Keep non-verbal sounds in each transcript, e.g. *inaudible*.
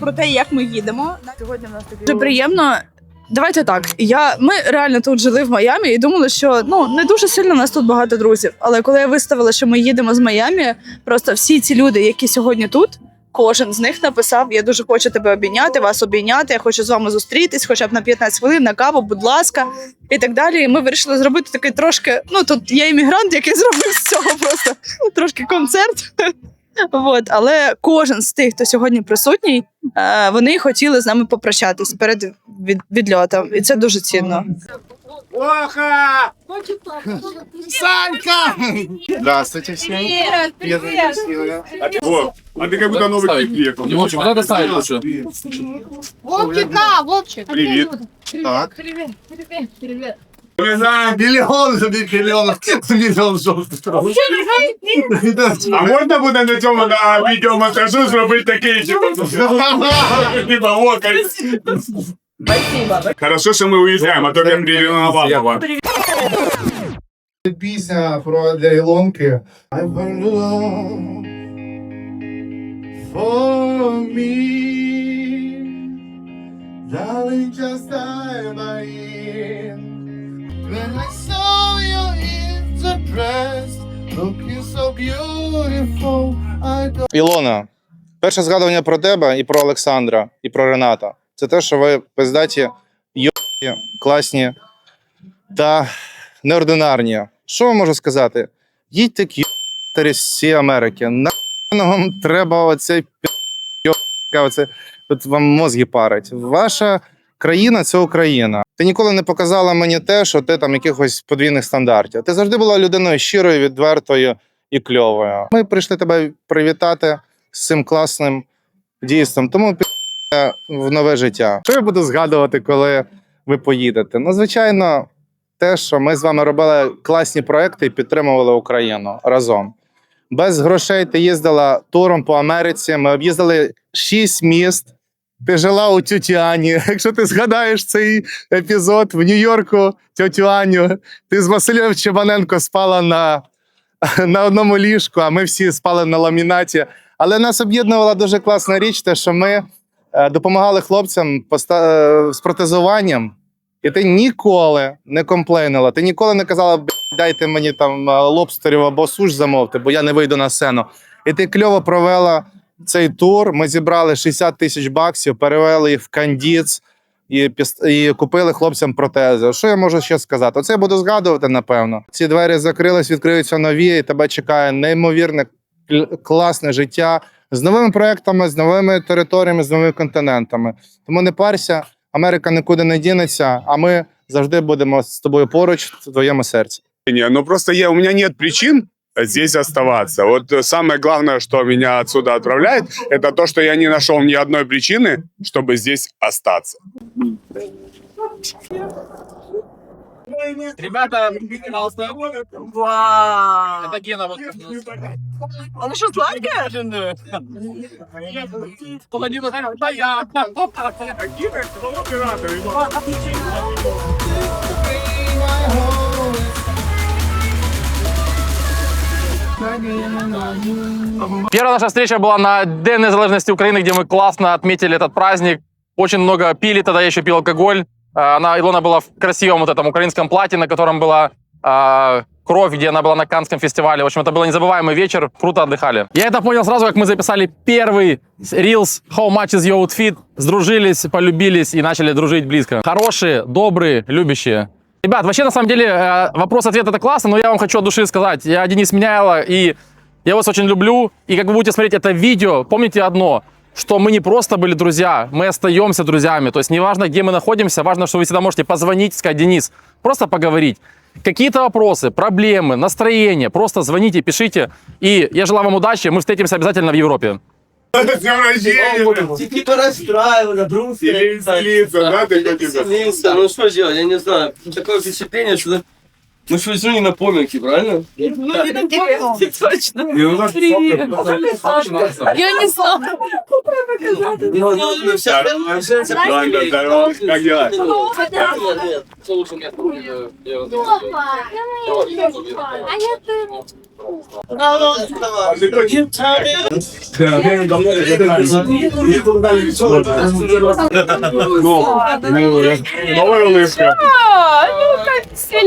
про те, як ми їдемо. Сьогодні в нас такий Дуже приємно. Давайте так. Я ми реально тут жили в Майамі і думали, що ну не дуже сильно у нас тут багато друзів. Але коли я виставила, що ми їдемо з Майамі, просто всі ці люди, які сьогодні тут, кожен з них написав: Я дуже хочу тебе обійняти, вас обійняти. Я хочу з вами зустрітись, хоча б на 15 хвилин на каву, будь ласка, і так далі. І ми вирішили зробити такий трошки. Ну тут є іммігрант, який *laughs* зробив з цього просто трошки концерт. От, але кожен з тих, хто сьогодні присутній, е, вони хотіли з нами попрощатись перед від, відльотом, і це дуже цінно. Оха! Санька! Здравствуйте всем. О, а ты как будто новый клип приехал. Не лучше, вот это ставить лучше. Вовчика, Вовчик. Привет. Так. Привет, привет, привет. Знаем миллион, миллионов, миллион жовтих. А можна буде на цьому на відеомонтажу зробити такий, типа, о, Хорошо, що ми уїжджаємо, а то прям ревновало. Пісня про для Ілонки. I love for me. Darling, just dive in. When I saw your interest, looking so beautiful, I don't Ілона, перше згадування про тебе і про Олександра, і про Рената це те, що ви пиздаті, йобі, класні та неординарні. Що можу сказати? Їдьте к з всієї Америки. На вам треба оцей пі***ка, оце тут вам мозги парить. Ваша країна це Україна. Ти ніколи не показала мені те, що ти там якихось подвійних стандартів. Ти завжди була людиною щирою, відвертою і кльовою. Ми прийшли тебе привітати з цим класним дійством. Тому пі- в нове життя. Що я буду згадувати, коли ви поїдете? Ну, звичайно, те, що ми з вами робили класні проекти і підтримували Україну разом. Без грошей ти їздила туром по Америці. Ми об'їздили шість міст. Ти жила у тьоті Ані. *laughs* Якщо ти згадаєш цей епізод в Нью-Йорку, тьотю Аню, ти з Василем Чебаненко спала на, *laughs* на одному ліжку, а ми всі спали на ламінаті. Але нас об'єднувала дуже класна річ, те, що ми е, допомагали хлопцям е, з протезуванням, і ти ніколи не комплейнила. Ти ніколи не казала, дайте мені там е, лобстерів або суш замовте, бо я не вийду на сцену. І ти кльово провела цей тур. Ми зібрали 60 тисяч баксів, перевели їх в кандіц. І, і купили хлопцям протези. Що я можу ще сказати? Оце я буду згадувати, напевно. Ці двері закрились, відкриються нові, і тебе чекає неймовірне кл- класне життя з новими проектами, з новими територіями, з новими континентами. Тому не парся, Америка нікуди не дінеться, а ми завжди будемо з тобою поруч в твоєму серці. Не, ну просто я, у меня нет причин здесь оставаться. Вот самое главное, что меня отсюда отправляет, это то, что я не нашел ни одной причины, чтобы здесь остаться. Ребята, пожалуйста. Вау! Это Гена. Вот. Воно що сладке? Погоди, ну, да я. Первая наша встреча была на День незалежности Украины, где мы классно отметили этот праздник. Очень много пили, тогда я еще пил алкоголь. А, Она, Илона была в красивом вот этом украинском платье, на котором была а, кровь, где она была на Канском фестивале. В общем, это был незабываемый вечер, круто отдыхали. Я это понял сразу, как мы записали первый Reels How much is your outfit? Сдружились, полюбились и начали дружить близко. Хорошие, добрые, любящие. Ребят, вообще, на самом деле, э, вопрос-ответ это классно, но я вам хочу от души сказать. Я Денис Меняйло, и я вас очень люблю. И как вы будете смотреть это видео, помните одно, что мы не просто были друзья, мы остаемся друзьями. То есть неважно, где мы находимся, важно, что вы всегда можете позвонить, сказать, Денис, просто поговорить. Какие-то вопросы, проблемы, настроение, просто звоните, пишите. И я желаю вам удачи, мы встретимся обязательно в Европе. С днем рождения! Типа расстраиваться, друг. слился. веселиться, да, ты хотел? Веселиться, ну что делать, я не знаю. Такое впечатление, что Мы же сегодня на поминке, правильно? Ну, не Точно. І у нас Я не знаю. Ну, вся Правильно, здорово. Как дела?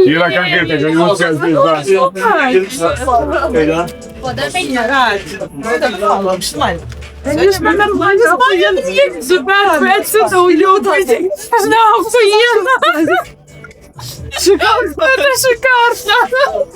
Io la cacchetta che non si alzava. O da bilmiyor ha. O da bilmiyor. Öğretmenim bence Süper, ben size de uyuyordu. Ne yaptın ya? Шикарно. Это шикарно.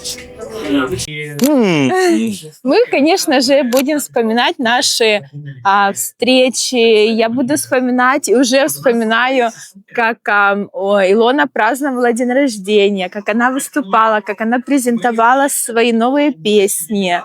Мы, конечно же, будем вспоминать наши а, встречи. Я буду вспоминать и уже вспоминаю, как а, о, Илона праздновала день рождения, как она выступала, как она презентовала свои новые песни.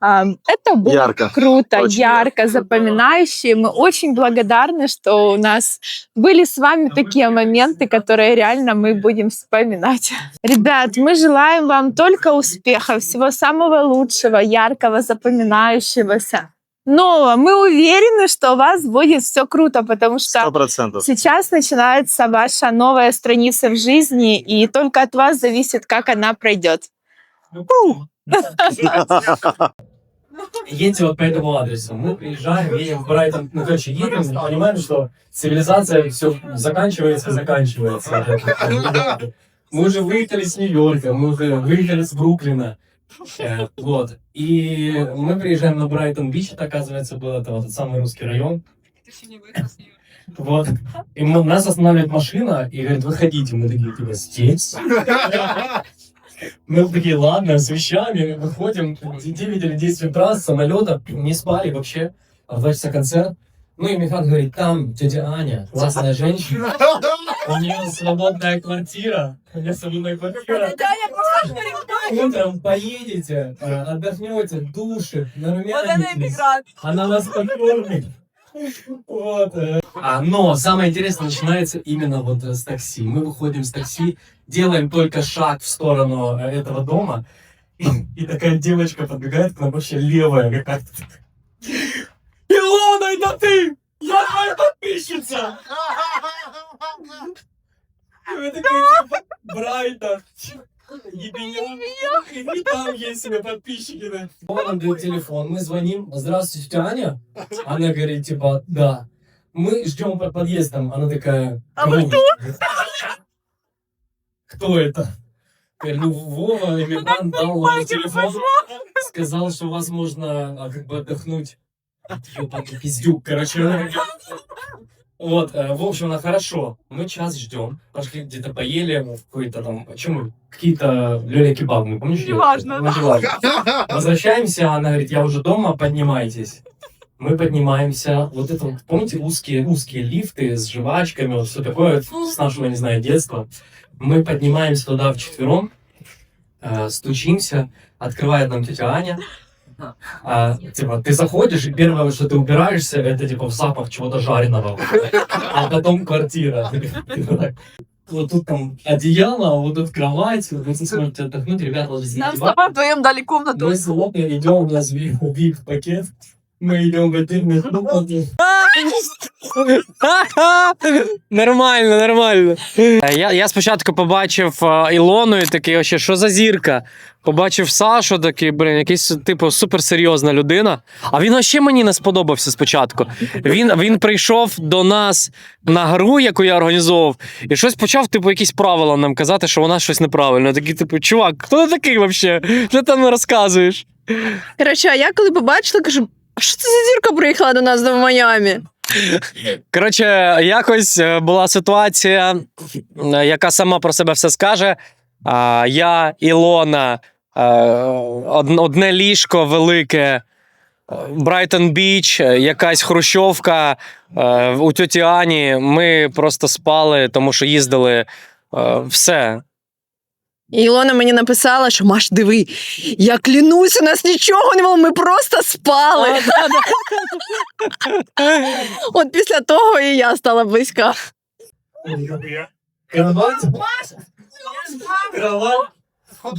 Это было Ярко. круто, ярко, запоминающе. Мы очень благодарны, что у нас были с вами такие моменты, которые реально мы будем вспоминать. *laughs* Ребят, мы желаем вам только успехов, всего самого лучшего, яркого, запоминающегося. Но мы уверены, что у вас будет все круто, потому что процентов. сейчас начинается ваша новая страница в жизни, и только от вас зависит, как она пройдет. *laughs* едьте вот по этому адресу. Мы приезжаем, едем в Брайтон, ну, короче, едем, и понимаем, что цивилизация все заканчивается, заканчивается. Мы уже выехали с Нью-Йорка, мы уже выехали с Бруклина. Э, Вот. И мы приезжаем на Брайтон-Бич, это, оказывается, был это вот тот самый русский район. Вот. И мы- нас останавливает машина и говорит, выходите. Мы такие, типа, здесь? *laughs* Мы такие, ладно, с вещами, выходим, 9 или 10 утра с самолета, не спали вообще, а в 2 часа концерт. Ну и Михан говорит, там тетя Аня, классная женщина, у нее свободная квартира, у нее свободная квартира. Утром поедете, э, отдохнете, души, нарумянитесь. Она вас покормит. Вот. э. А, но самое интересное начинается именно вот э, с такси. Мы выходим с такси, делаем только шаг в сторону э, этого дома, и, и такая девочка подбегает к нам вообще левая какая-то. Илона, это ты! Я твоя подписчица! Типа, Брайта, ебенем, и там есть себе подписчики. да. Он дает телефон, мы звоним, здравствуйте, тетя Аня? Она говорит, типа, да. Мы ждем под подъездом, она такая, А вы «Кого?» Кто это? Говорю, ну, Вова Эмигрант дал вам телефон, сказал, что у вас можно а, как бы отдохнуть. Ёбаный пиздюк, короче. *laughs* Вот, э, в общем, она хорошо. Мы час ждем. Пошли где-то поели, какой-то там, чем мы? Какие-то люля кебаб, мы помнишь? Неважно. Ну, неважно. *laughs* Возвращаемся, она говорит, я уже дома, поднимайтесь. Мы поднимаемся, вот это, вот, помните, узкие, узкие лифты с жвачками, вот все такое, с нашего, не знаю, детства. Мы поднимаемся туда вчетвером, э, стучимся, открывает нам тетя Аня. А, типа, ты заходишь, и первое, что ты убираешься, это типа в запах чего-то жареного. А потом квартира. Типа так. Вот тут там одеяло, а вот тут кровать, вы сможете отдохнуть, ребята, ложитесь Нам с тобой вдвоем дали комнату. мы с Лопой идем, у нас VIP-пакет. Мы идем в отдельную комнату. Нормально, нормально. Е, Я, я спочатку побачив е, Ілону і такий, вообще, що за зірка? Побачив Сашу, такий, блін, якийсь типу суперсерйозна людина. А він ще мені не сподобався спочатку. Він, він прийшов до нас на гру, яку я організовував, і щось почав, типу, якісь правила нам казати, що нас щось неправильно. Такий, типу, чувак, хто ти такий взагалі? Що ти там розказуєш? Коротше, а я коли побачила, кажу, а що це за зірка приїхала до нас до Майамі? Коротше, якось е, була ситуація, е, яка сама про себе все скаже. Я, Ілона, е, одне ліжко велике, Брайтон Біч, якась хрущовка у тьоті Ані. Ми просто спали, тому що їздили. Все. І Ілона мені написала, що Маш, диви, я клянусь, у нас нічого не було, ми просто спали. От після того і я стала близька. Кровать. Кровать.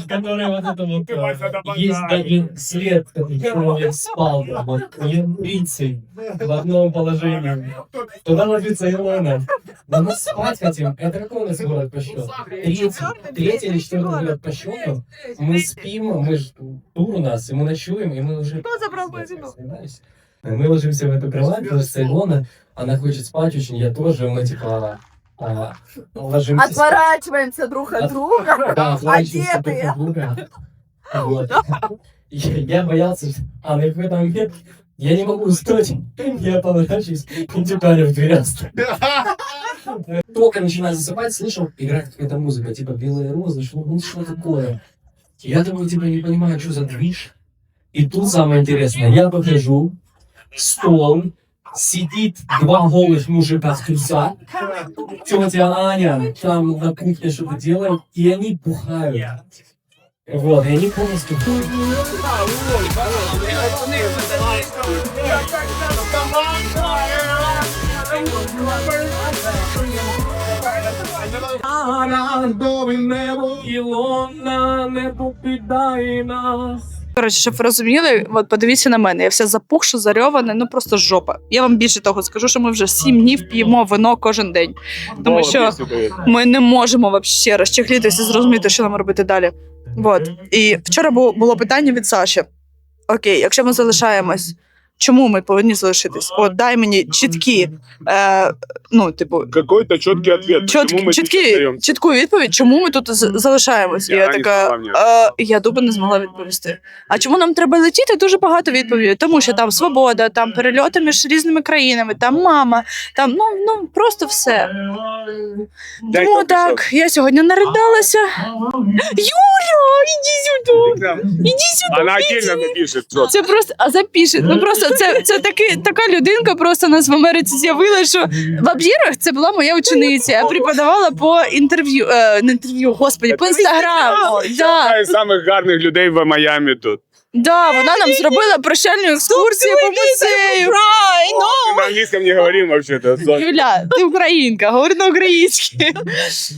Который вот это вот, э, есть даже след, который человек спал, там, вот, янтрицы в одном положении. Туда ложится Илона. Но мы спать хотим. Это какой у нас город по счету? Третий, третий или четвертый город по счету. Мы спим, мы ж, тур у нас, и мы ночуем, и мы уже... Кто забрал Мы ложимся в эту кровать, ложится Илона, она хочет спать очень, я тоже, мы типа... а, ложимся. Отворачиваемся друг от друга. *laughs* Да, отворачиваемся друг от друга. Вот. Я, я боялся, а на какой-то момент я не могу устать. Я поворачиваюсь, и Тюканя в дверях. Только начинаю засыпать, слышал, играет какая-то музыка, типа «Белые розы», что, ну что такое? Я думаю, типа, не понимаю, что за движ. И тут самое интересное, я выхожу, стол, сидит два голых мужика с крыса, тетя Аня там на кухне что-то делает, и они бухают. Вот, и они полностью... Ілона, не покидай нас. Коротше, щоб ви розуміли, от подивіться на мене, я вся запухша, зарьована, ну просто жопа. Я вам більше того скажу, що ми вже сім днів п'ємо вино кожен день. Тому що ми не можемо вообще розчехлітися і зрозуміти, що нам робити далі. От. І вчора було, було питання від Саші: Окей, якщо ми залишаємось, чому ми повинні залишитись? От дай мені чіткі, е, ну, типу, Какой-то четкий ответ. чіткі, почему мы чіткі, остаемся? чітку відповідь, чому ми тут з- залишаємось. І Я я не така, е, я дуба не змогла відповісти. А чому нам треба летіти? Дуже багато відповідей. Тому що там свобода, там перельоти між різними країнами, там мама, там ну, ну просто все. Дай Тому так, так, я сьогодні наридалася. Юля, іди сюди, іди сюди. Она отдельно напишет. что Це просто а запише. Ну просто це, це таки, така людинка просто у нас в Америці з'явилася, що в Аб'єрах це була моя учениця. Я преподавала по інтерв'ю, е, не інтерв'ю, господі, по інстаграму. Да, Одна із самих гарних людей в Майамі тут. Да, вона нам зробила прощальну екскурсію по музею. Мы на английском не говорим вообще-то. Юля, ти українка, говори на українській.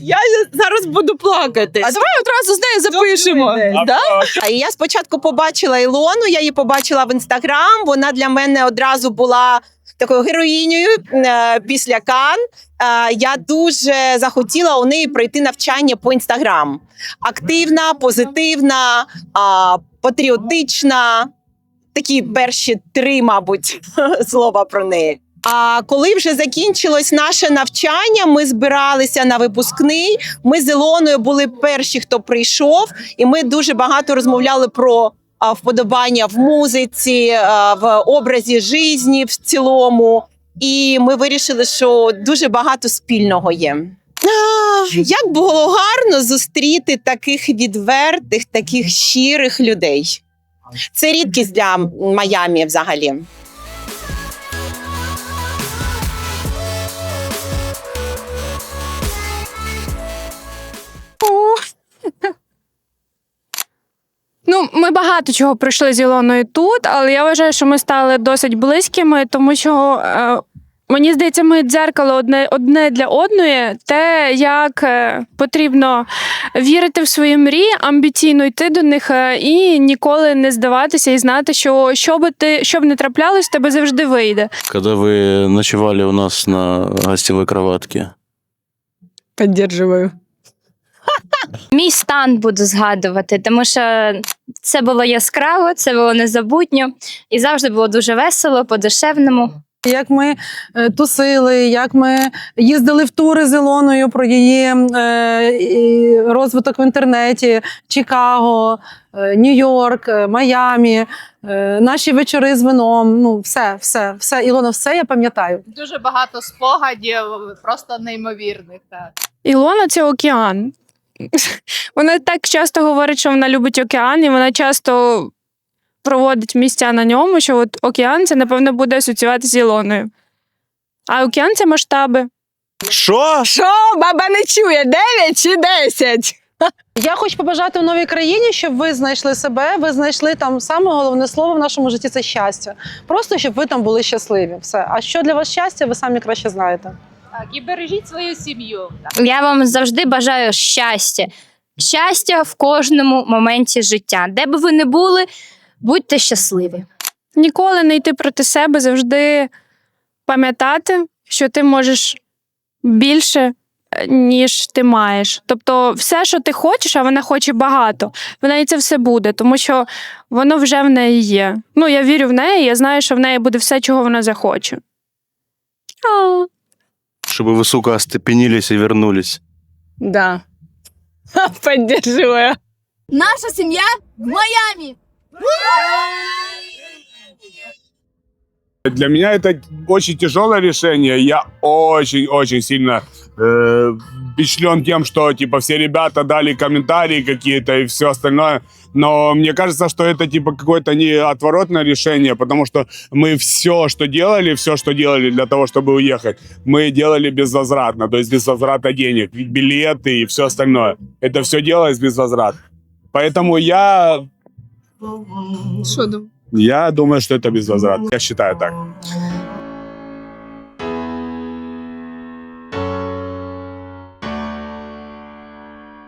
Я зараз буду плакати. А давай одразу з нею запишемо. Да? А я спочатку побачила Ілону, я її побачила в інстаграм. Вона для мене одразу була такою героїнею е, після Кан. Е, Я дуже захотіла у неї пройти навчання по інстаграм. Активна, позитивна, патріотична. Такі перші три, мабуть, *laughs* слова про неї. А коли вже закінчилось наше навчання, ми збиралися на випускний. Ми з Ілоною були перші, хто прийшов, і ми дуже багато розмовляли про вподобання в музиці, в образі житті в цілому. І ми вирішили, що дуже багато спільного є. Як було гарно зустріти таких відвертих, таких щирих людей. Це рідкість для Майамі взагалі. Ну, ми багато чого пройшли з Ілоною тут, але я вважаю, що ми стали досить близькими, тому що е, мені здається, ми дзеркало одне, одне для одної, те, як е, потрібно вірити в свої мрії, амбіційно йти до них е, і ніколи не здаватися, і знати, що що би ти що б не траплялось, тебе завжди вийде. Когда вы ночевали у нас на гостевой кроватке? Підтримую. Мій стан буду згадувати, тому що це було яскраво, це було незабутньо і завжди було дуже весело, по-душевному. Як ми е, тусили, як ми їздили в тури з Ілоною про її е, розвиток в інтернеті, Чикаго, е, Нью-Йорк, Майамі, е, наші вечори з вином. Ну, все, все, все. Ілона, все я пам'ятаю. Дуже багато спогадів, просто неймовірних. Так. Ілона це океан. *laughs* Вона так часто говорить, що вона любить океан, і вона часто проводить місця на ньому, що от океан це, напевно, буде асоціюватися з Ілоною. А океан це масштаби. Що? Що, баба не чує? 9 чи 10? *laughs* Я хочу побажати у новій країні, щоб ви знайшли себе, ви знайшли там саме головне слово в нашому житті це щастя. Просто щоб ви там були щасливі. Все. А що для вас щастя, ви самі краще знаєте. Так, і бережіть свою сім'ю. Я вам завжди бажаю щастя, Щастя в кожному моменті життя. Де би ви не були, будьте щасливі. Ніколи не йти проти себе, завжди пам'ятати, що ти можеш більше, е, ніж ти маєш. Тобто, все, що ти хочеш, а вона хоче багато, в неї це все буде, тому що воно вже в неї є. Ну, я вірю в неї, я знаю, що в неї буде все, чого вона захоче. Чтобы вы, сука, остепенились и вернулись. Да. Поддерживаю. Наша сім'я в Майамі. Для меня это очень тяжелое решение. Я очень-очень сильно э, впечатлен тем, что типа все ребята дали комментарии какие-то и все остальное. Но мне кажется, что это типа какое-то не отворотное решение, потому что мы все, что делали, все, что делали для того, чтобы уехать, мы делали безвозвратно, то есть без возврата денег, билеты и все остальное. Это все делалось без возврата. Поэтому я Що думаю? я думаю, что это без возврата. Я считаю так.